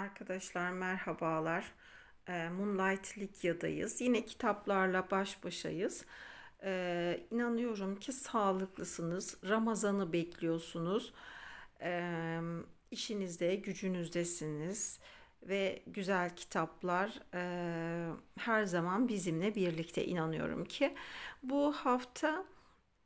Arkadaşlar merhabalar. Ee, Moonlight Likya'dayız. Yine kitaplarla baş başayız. Ee, inanıyorum ki sağlıklısınız. Ramazan'ı bekliyorsunuz. Ee, işinizde, gücünüzdesiniz. Ve güzel kitaplar e, her zaman bizimle birlikte inanıyorum ki. Bu hafta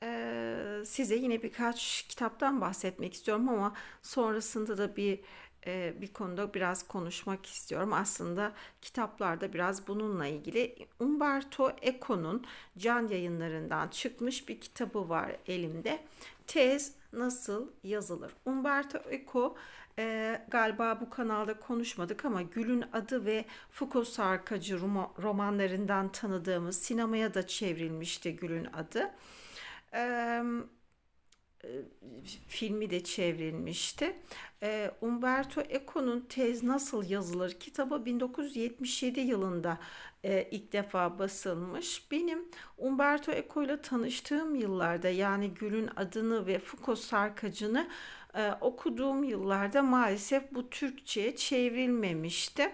e, size yine birkaç kitaptan bahsetmek istiyorum ama sonrasında da bir e, bir konuda biraz konuşmak istiyorum. Aslında kitaplarda biraz bununla ilgili Umberto Eco'nun Can Yayınlarından çıkmış bir kitabı var elimde. Tez nasıl yazılır? Umberto Eco e, galiba bu kanalda konuşmadık ama Gül'ün Adı ve Foucault Sarkacı roman- romanlarından tanıdığımız sinemaya da çevrilmişti Gül'ün Adı. Eee filmi de çevrilmişti. Ee, Umberto Eco'nun Tez Nasıl Yazılır kitabı 1977 yılında e, ilk defa basılmış. Benim Umberto Eco ile tanıştığım yıllarda yani Gül'ün adını ve Foucault Sarkacı'nı e, okuduğum yıllarda maalesef bu Türkçe'ye çevrilmemişti.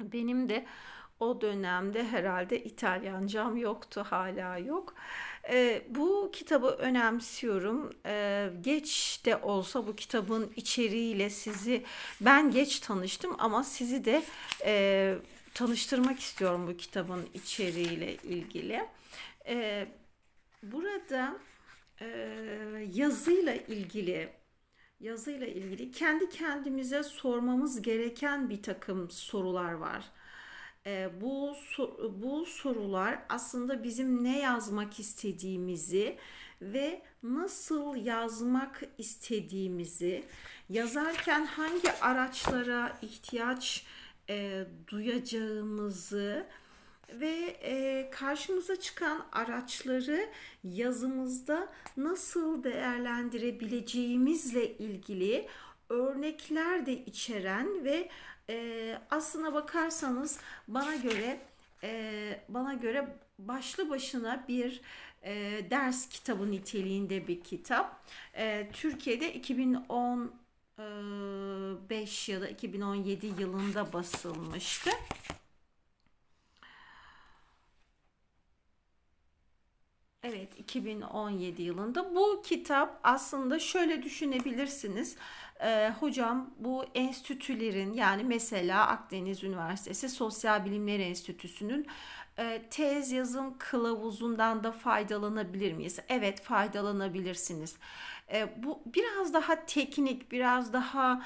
Benim de o dönemde herhalde İtalyancam yoktu, hala yok. Ee, bu kitabı önemsiyorum. Ee, geç de olsa bu kitabın içeriğiyle sizi ben geç tanıştım ama sizi de e, tanıştırmak istiyorum bu kitabın içeriğiyle ilgili. Ee, burada e, yazıyla ilgili yazıyla ilgili kendi kendimize sormamız gereken bir takım sorular var. Bu bu sorular aslında bizim ne yazmak istediğimizi ve nasıl yazmak istediğimizi, yazarken hangi araçlara ihtiyaç e, duyacağımızı ve e, karşımıza çıkan araçları yazımızda nasıl değerlendirebileceğimizle ilgili örnekler de içeren ve e, aslına bakarsanız bana göre e, bana göre başlı başına bir e, ders kitabı niteliğinde bir kitap. E, Türkiye'de 2015 ya da 2017 yılında basılmıştı. Evet, 2017 yılında bu kitap aslında şöyle düşünebilirsiniz. Ee, hocam bu enstitülerin yani mesela Akdeniz Üniversitesi Sosyal Bilimler Enstitüsü'nün e, tez yazım kılavuzundan da faydalanabilir miyiz? Evet, faydalanabilirsiniz. E, bu biraz daha teknik, biraz daha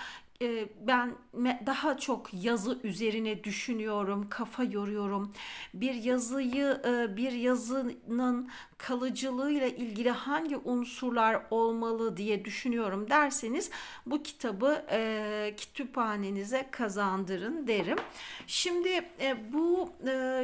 ben me- daha çok yazı üzerine düşünüyorum, kafa yoruyorum. Bir yazıyı, e, bir yazının kalıcılığıyla ilgili hangi unsurlar olmalı diye düşünüyorum derseniz bu kitabı e, kütüphanenize kazandırın derim. Şimdi e, bu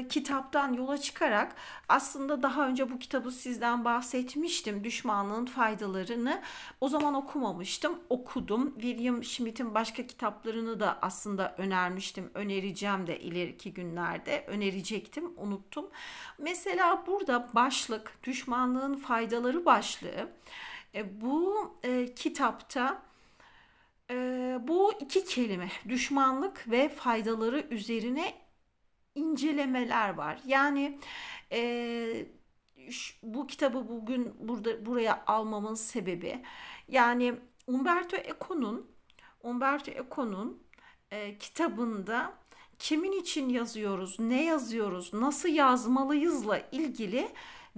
kitaptan yola çıkarak aslında daha önce bu kitabı sizden bahsetmiştim. Düşmanlığın faydalarını o zaman okumamıştım. Okudum. William Schmidt'in başka kitaplarını da aslında önermiştim. Önereceğim de ileriki günlerde. Önerecektim. Unuttum. Mesela burada başlık düşmanlığın faydaları başlığı. E, bu e, kitapta e, bu iki kelime düşmanlık ve faydaları üzerine incelemeler var. Yani e, bu kitabı bugün burada buraya almamın sebebi yani Umberto Eco'nun Umberto Eco'nun e, kitabında kimin için yazıyoruz, ne yazıyoruz, nasıl yazmalıyızla ilgili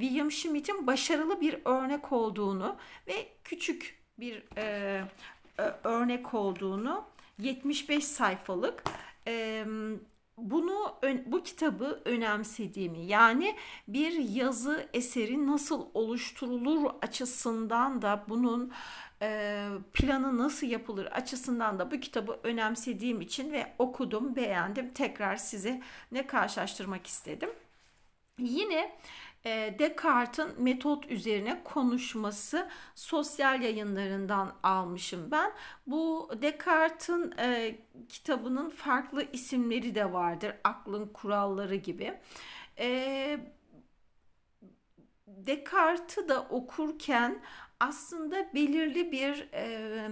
William Schmidt'in başarılı bir örnek olduğunu ve küçük bir e, e, örnek olduğunu 75 sayfalık e, bunu bu kitabı önemsediğimi yani bir yazı eseri nasıl oluşturulur açısından da bunun e, planı nasıl yapılır açısından da bu kitabı önemsediğim için ve okudum, beğendim. Tekrar size ne karşılaştırmak istedim. Yine Descartes'in metot üzerine konuşması sosyal yayınlarından almışım ben. Bu Descartes'in e, kitabının farklı isimleri de vardır. Aklın kuralları gibi. E, Descartes'i da okurken aslında belirli bir e,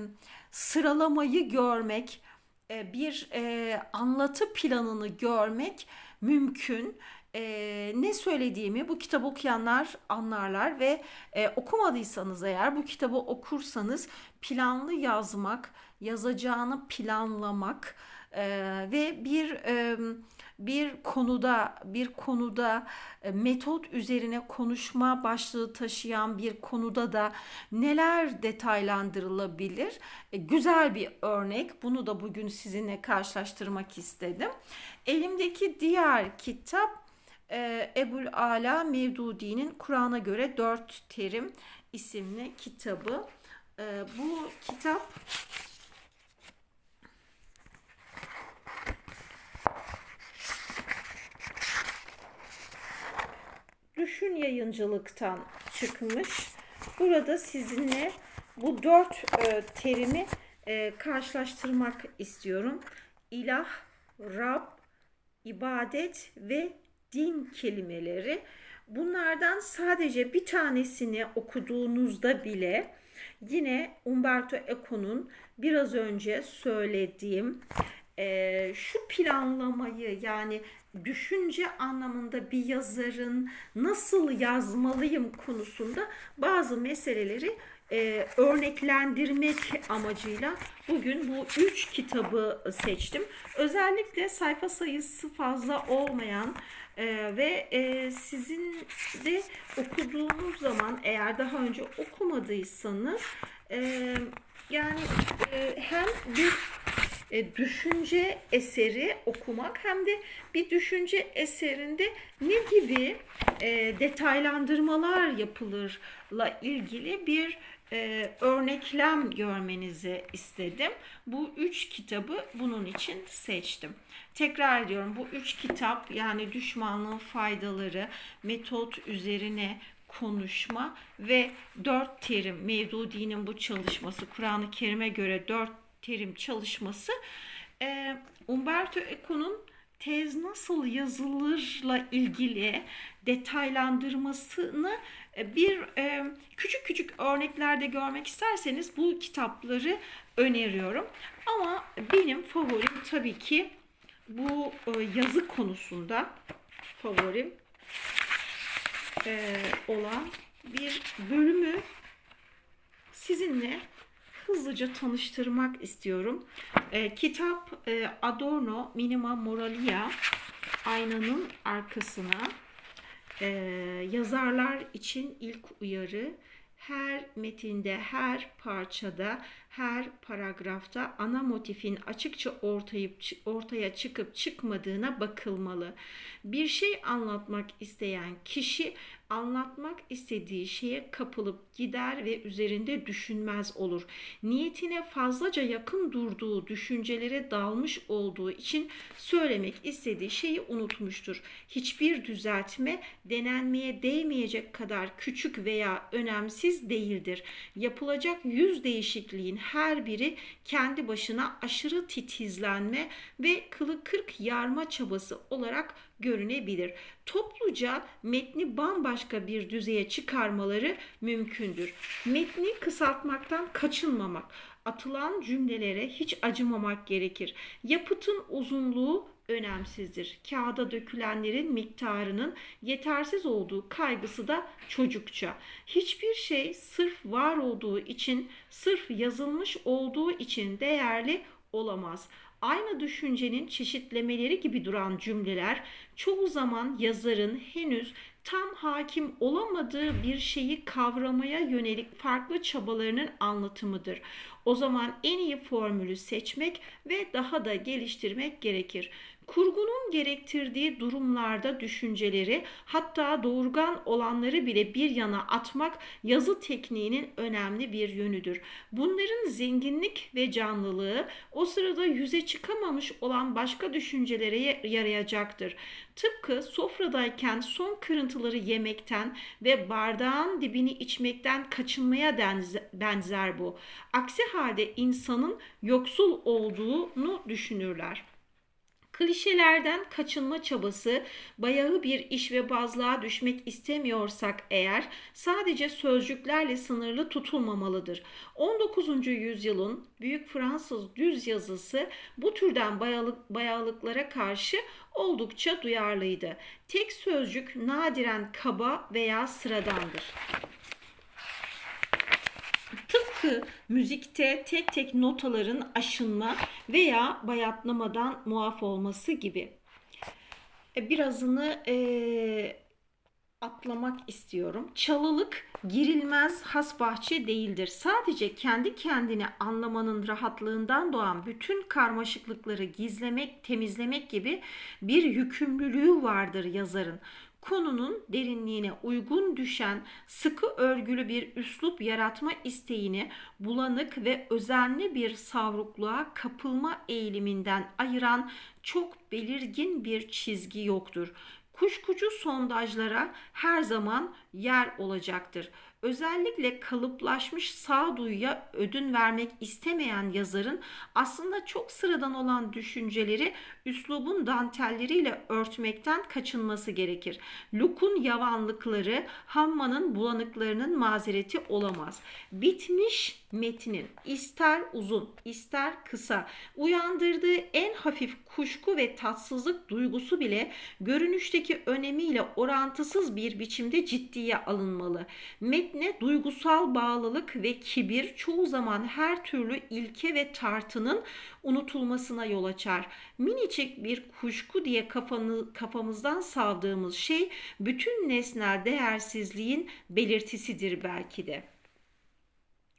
sıralamayı görmek, e, bir e, anlatı planını görmek mümkün. E, ne söylediğimi bu kitabı okuyanlar anlarlar ve e, okumadıysanız eğer bu kitabı okursanız planlı yazmak, yazacağını planlamak e, ve bir e, bir konuda bir konuda metot üzerine konuşma başlığı taşıyan bir konuda da neler detaylandırılabilir? E, güzel bir örnek. Bunu da bugün sizinle karşılaştırmak istedim. Elimdeki diğer kitap e, Ebul Ala Mevdudi'nin Kur'an'a göre Dört Terim isimli kitabı. Bu kitap Düşün Yayıncılık'tan çıkmış. Burada sizinle bu dört e, terimi e, karşılaştırmak istiyorum. İlah, Rab, ibadet ve din kelimeleri. Bunlardan sadece bir tanesini okuduğunuzda bile yine Umberto Eco'nun biraz önce söylediğim e, şu planlamayı yani düşünce anlamında bir yazarın nasıl yazmalıyım konusunda bazı meseleleri e, örneklendirmek amacıyla bugün bu üç kitabı seçtim. Özellikle sayfa sayısı fazla olmayan e, ve e, sizin de okuduğunuz zaman eğer daha önce okumadıysanız e, yani e, hem bir e, düşünce eseri okumak hem de bir düşünce eserinde ne gibi e, detaylandırmalar yapılırla ilgili bir e, örneklem görmenizi istedim. Bu üç kitabı bunun için seçtim. Tekrar ediyorum bu üç kitap yani düşmanlığın faydaları, metot üzerine konuşma ve dört terim Mevdudi'nin bu çalışması Kur'an-ı Kerim'e göre dört terim çalışması e, Umberto Eco'nun tez nasıl yazılırla ilgili detaylandırmasını e, bir e, küçük küçük örneklerde görmek isterseniz bu kitapları öneriyorum. Ama benim favorim tabii ki bu e, yazı konusunda favorim e, olan bir bölümü sizinle hızlıca tanıştırmak istiyorum. E, kitap e, Adorno Minima Moralia aynanın arkasına e, yazarlar için ilk uyarı her metinde, her parçada, her paragrafta ana motifin açıkça ortayıp, ortaya çıkıp çıkmadığına bakılmalı. Bir şey anlatmak isteyen kişi anlatmak istediği şeye kapılıp gider ve üzerinde düşünmez olur. Niyetine fazlaca yakın durduğu düşüncelere dalmış olduğu için söylemek istediği şeyi unutmuştur. Hiçbir düzeltme denenmeye değmeyecek kadar küçük veya önemsiz değildir. Yapılacak yüz değişikliğin her biri kendi başına aşırı titizlenme ve kılı kırk yarma çabası olarak görünebilir. Topluca metni bambaşka bir düzeye çıkarmaları mümkündür. Metni kısaltmaktan kaçınmamak, atılan cümlelere hiç acımamak gerekir. Yapıtın uzunluğu önemsizdir. Kağıda dökülenlerin miktarının yetersiz olduğu kaygısı da çocukça. Hiçbir şey sırf var olduğu için, sırf yazılmış olduğu için değerli olamaz aynı düşüncenin çeşitlemeleri gibi duran cümleler çoğu zaman yazarın henüz tam hakim olamadığı bir şeyi kavramaya yönelik farklı çabalarının anlatımıdır. O zaman en iyi formülü seçmek ve daha da geliştirmek gerekir. Kurgunun gerektirdiği durumlarda düşünceleri hatta doğurgan olanları bile bir yana atmak yazı tekniğinin önemli bir yönüdür. Bunların zenginlik ve canlılığı o sırada yüze çıkamamış olan başka düşüncelere yarayacaktır. Tıpkı sofradayken son kırıntıları yemekten ve bardağın dibini içmekten kaçınmaya benzer bu. Aksi halde insanın yoksul olduğunu düşünürler. Klişelerden kaçınma çabası, bayağı bir iş ve bazlığa düşmek istemiyorsak eğer sadece sözcüklerle sınırlı tutulmamalıdır. 19. yüzyılın büyük Fransız düz yazısı bu türden bayalık, bayağılıklara karşı oldukça duyarlıydı. Tek sözcük nadiren kaba veya sıradandır. Tıpkı müzikte tek tek notaların aşınma veya bayatlamadan muaf olması gibi. E, Birazını e, atlamak istiyorum. Çalılık girilmez has bahçe değildir. Sadece kendi kendine anlamanın rahatlığından doğan bütün karmaşıklıkları gizlemek, temizlemek gibi bir yükümlülüğü vardır yazarın konunun derinliğine uygun düşen sıkı örgülü bir üslup yaratma isteğini bulanık ve özenli bir savrukluğa kapılma eğiliminden ayıran çok belirgin bir çizgi yoktur. Kuşkucu sondajlara her zaman yer olacaktır. Özellikle kalıplaşmış sağduyuya ödün vermek istemeyen yazarın aslında çok sıradan olan düşünceleri üslubun dantelleriyle örtmekten kaçınması gerekir. Luke'un yavanlıkları Hamma'nın bulanıklarının mazereti olamaz. Bitmiş metnin ister uzun ister kısa uyandırdığı en hafif kuşku ve tatsızlık duygusu bile görünüşteki önemiyle orantısız bir biçimde ciddiye alınmalı. Metne duygusal bağlılık ve kibir çoğu zaman her türlü ilke ve tartının unutulmasına yol açar. Minicik bir kuşku diye kafanı, kafamızdan savdığımız şey bütün nesnel değersizliğin belirtisidir belki de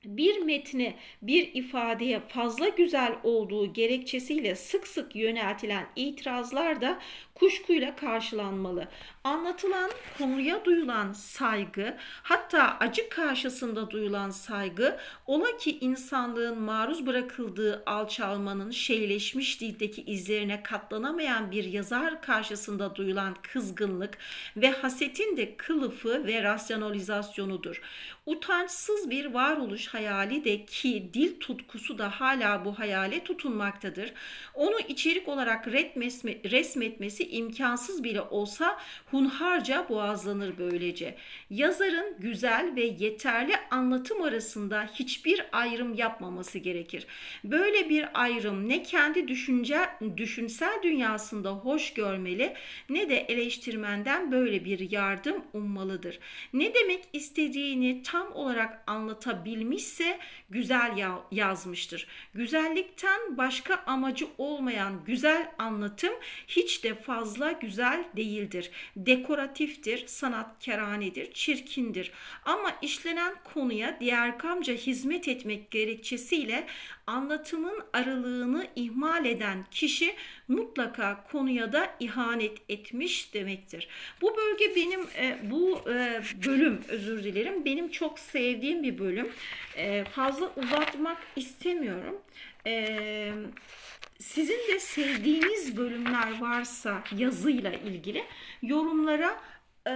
bir metni bir ifadeye fazla güzel olduğu gerekçesiyle sık sık yöneltilen itirazlar da kuşkuyla karşılanmalı. Anlatılan konuya duyulan saygı, hatta acı karşısında duyulan saygı, ola ki insanlığın maruz bırakıldığı alçalmanın şeyleşmiş dildeki izlerine katlanamayan bir yazar karşısında duyulan kızgınlık ve hasetin de kılıfı ve rasyonalizasyonudur. Utançsız bir varoluş hayali de ki dil tutkusu da hala bu hayale tutunmaktadır. Onu içerik olarak resmetmesi imkansız bile olsa hunharca boğazlanır böylece. Yazarın güzel ve yeterli anlatım arasında hiçbir ayrım yapmaması gerekir. Böyle bir ayrım ne kendi düşünce düşünsel dünyasında hoş görmeli ne de eleştirmenden böyle bir yardım ummalıdır. Ne demek istediğini tam olarak anlatabilmişse güzel yazmıştır. Güzellikten başka amacı olmayan güzel anlatım hiç de fazla güzel değildir. Dekoratiftir, sanatkaranedir, çirkindir. Ama işlenen konuya diğer kamca hizmet etmek gerekçesiyle anlatımın aralığını ihmal eden kişi mutlaka konuya da ihanet etmiş demektir. Bu bölge benim e, bu e, bölüm özür dilerim benim çok sevdiğim bir bölüm. E, fazla uzatmak istemiyorum. Eee sizin de sevdiğiniz bölümler varsa yazıyla ilgili yorumlara e,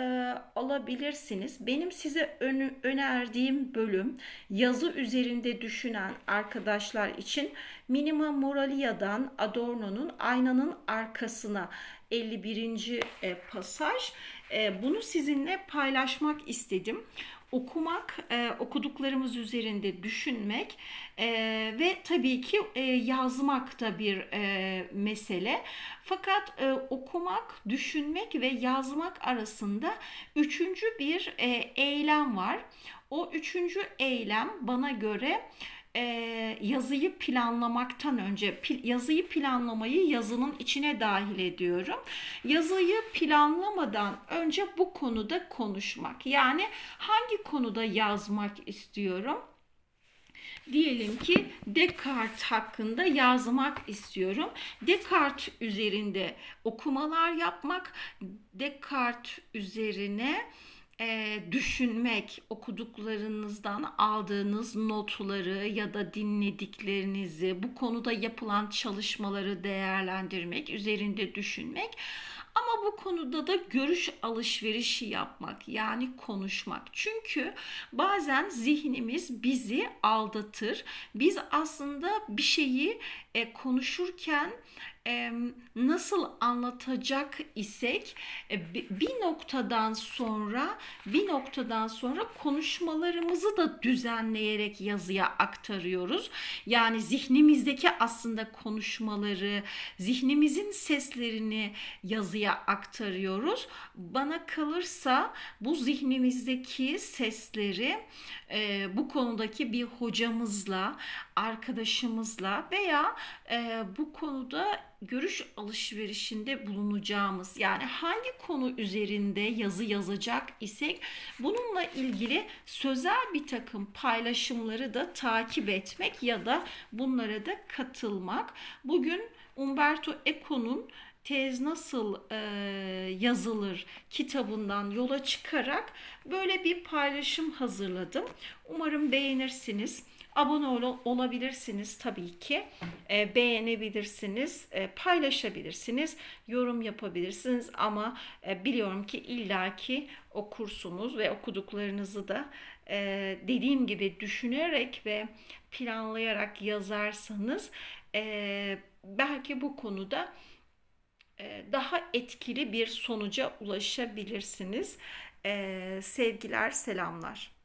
alabilirsiniz. Benim size önü, önerdiğim bölüm yazı üzerinde düşünen arkadaşlar için Minima Moralia'dan Adorno'nun Aynanın Arkasına 51. E, pasaj. E, bunu sizinle paylaşmak istedim okumak, e, okuduklarımız üzerinde düşünmek e, ve tabii ki e, yazmak da bir mesele. Fakat okumak, düşünmek ve yazmak arasında üçüncü bir eylem var. O üçüncü eylem bana göre e, yazıyı planlamaktan önce yazıyı planlamayı yazının içine dahil ediyorum. Yazıyı planlamadan önce bu konuda konuşmak. Yani hangi konuda yazmak istiyorum? Diyelim ki Descartes hakkında yazmak istiyorum. Descartes üzerinde okumalar yapmak, Descartes üzerine e, düşünmek, okuduklarınızdan aldığınız notları ya da dinlediklerinizi, bu konuda yapılan çalışmaları değerlendirmek, üzerinde düşünmek. Ama bu konuda da görüş alışverişi yapmak yani konuşmak. Çünkü bazen zihnimiz bizi aldatır. Biz aslında bir şeyi e, konuşurken nasıl anlatacak isek e, bi- bir noktadan sonra bir noktadan sonra konuşmalarımızı da düzenleyerek yazıya aktarıyoruz. Yani zihnimizdeki aslında konuşmaları, zihnimizin seslerini yazıya aktarıyoruz. Bana kalırsa bu zihnimizdeki sesleri e, bu konudaki bir hocamızla, arkadaşımızla veya e, bu konuda görüş alışverişinde bulunacağımız yani hangi konu üzerinde yazı yazacak isek bununla ilgili sözel bir takım paylaşımları da takip etmek ya da bunlara da katılmak. Bugün Umberto Eco'nun Tez Nasıl e, Yazılır kitabından yola çıkarak böyle bir paylaşım hazırladım. Umarım beğenirsiniz. Abone ol- olabilirsiniz tabii ki. E, beğenebilirsiniz, e, paylaşabilirsiniz, yorum yapabilirsiniz ama e, biliyorum ki illaki okursunuz ve okuduklarınızı da e, dediğim gibi düşünerek ve planlayarak yazarsanız e, belki bu konuda daha etkili bir sonuca ulaşabilirsiniz. E, sevgiler, selamlar.